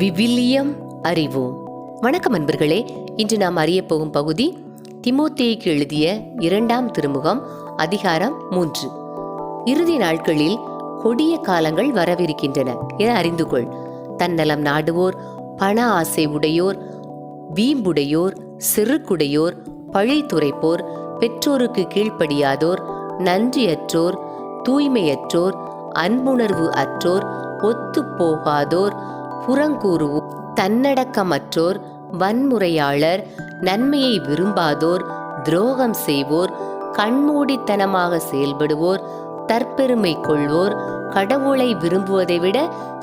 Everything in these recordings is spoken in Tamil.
விவிலியம் அறிவோம் வணக்கம் அன்பர்களே இன்று நாம் அறிய போகும் பகுதி திமோத்தேயுக்கு எழுதிய இரண்டாம் திருமுகம் அதிகாரம் மூன்று. இறுதி நாட்களில் கொடிய காலங்கள் வரவிருக்கின்றன என அறிந்து கொள் தன்னலம் நாடுவோர் பண ஆசை உடையோர் வீம்புடையோர் செருக்குடையோர் பழி துரைப்போர் பெற்றோருக்கு கீழ்ப்படியாதோர் நன்றியற்றோர் தூய்மையற்றோர் அன்புணர்வு அற்றோர் ஒத்து போகாதோர் புறங்கூறுவோர் தன்னடக்கமற்றோர் வன்முறையாளர் நன்மையை விரும்பாதோர் துரோகம் செய்வோர் கண்மூடித்தனமாக செயல்படுவோர் தற்பெருமை கொள்வோர் கடவுளை விரும்புவதை விட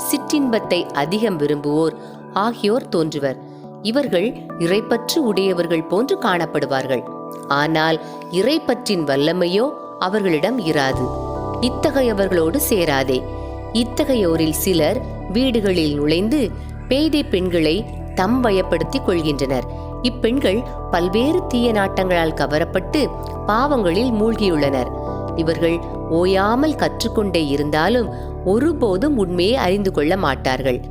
சிற்றின்பத்தை அதிகம் விரும்புவோர் ஆகியோர் தோன்றுவர். இவர்கள் இறைப்பற்று உடையவர்கள் போன்று காணப்படுவார்கள். ஆனால் இறைப்பற்றின் வல்லமையோ அவர்களிடம் இராது. இத்தகையவர்களோடு சேராதே. இத்தகையோரில் சிலர் வீடுகளில் நுழைந்து பேதை பெண்களை தம் வயப்படுத்திக் கொள்கின்றனர். இப்பெண்கள் பல்வேறு தீய நாட்டங்களால் கவரப்பட்டு பாவங்களில் மூழ்கியுள்ளனர். இவர்கள் ஓயாமல் கற்றுக்கொண்டே இருந்தாலும் ஒருபோதும் உண்மையை அறிந்து கொள்ள மாட்டார்கள்.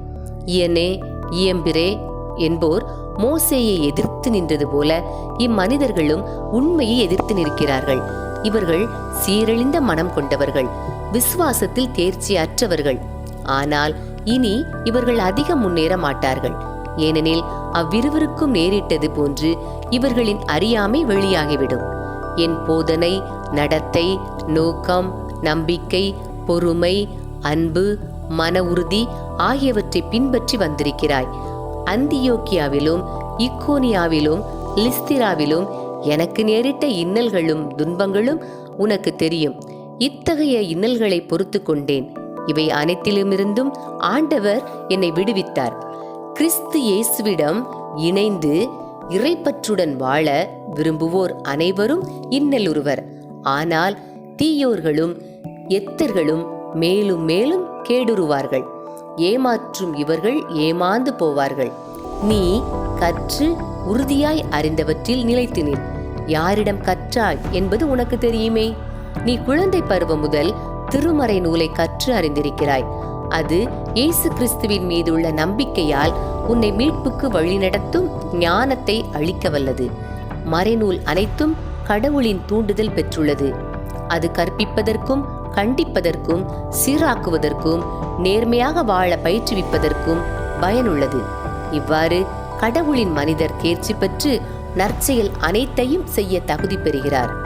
இயனே இயம்பிரே என்போர் மோசேயை எதிர்த்து நின்றது போல இம்மனிதர்களும் உண்மையை எதிர்த்து நிற்கிறார்கள். இவர்கள் சீரழிந்த மனம் கொண்டவர்கள். விசுவாசத்தில் தேர்ச்சி அற்றவர்கள் ஆனால் இனி இவர்கள் அதிகம் முன்னேற மாட்டார்கள் ஏனெனில் அவ்விருவருக்கும் நேரிட்டது போன்று இவர்களின் அறியாமை வெளியாகிவிடும். என் போதனை நடத்தை நோக்கம் நம்பிக்கை பொறுமை அன்பு மன உறுதி ஆகியவற்றை பின்பற்றி வந்திருக்கிறாய். அந்தியோக்கியாவிலும் இக்கோனியாவிலும் லிஸ்திராவிலும் எனக்கு நேரிட்ட இன்னல்களும் துன்பங்களும் உனக்கு தெரியும். இத்தகைய இன்னல்களை பொறுத்து கொண்டேன் இவை அனைத்திலுமிருந்தும் ஆண்டவர் என்னை விடுவித்தார். கிறிஸ்து இயேசுவிடம் இணைந்து இறைப்பற்றுடன் வாழ விரும்புவோர் அனைவரும் இன்னலுருவர் ஆனால் தீயோர்களும் எத்தர்களும் மேலும் மேலும் கேடுருவார்கள். ஏமாற்றும் இவர்கள் ஏமாந்து போவார்கள். நீ கற்று உறுதியாய் அறிந்தவற்றில் நிலைத்து நில். யாரிடம் கற்றாய் என்பது உனக்கு தெரியுமே. நீ குழந்தை பருவம் முதல் திருமறை நூலை கற்று அறிந்திருக்கிறாய். அது இயேசு கிறிஸ்துவின் மீதுள்ள நம்பிக்கையால் உன்னை மீட்புக்கு வழிநடத்தும் ஞானத்தை அளிக்க வல்லது. மறைநூல் அனைத்தும் கடவுளின் தூண்டுதல் பெற்றுள்ளது. அது கற்பிப்பதற்கும் கண்டிப்பதற்கும் சீராக்குவதற்கும் நேர்மையாக வாழ பயிற்றுவிப்பதற்கும் பயனுள்ளது. இவ்வாறு கடவுளின் மனிதர் தேர்ச்சி பெற்று நற்செயல் அனைத்தையும் செய்ய தகுதி பெறுகிறார்.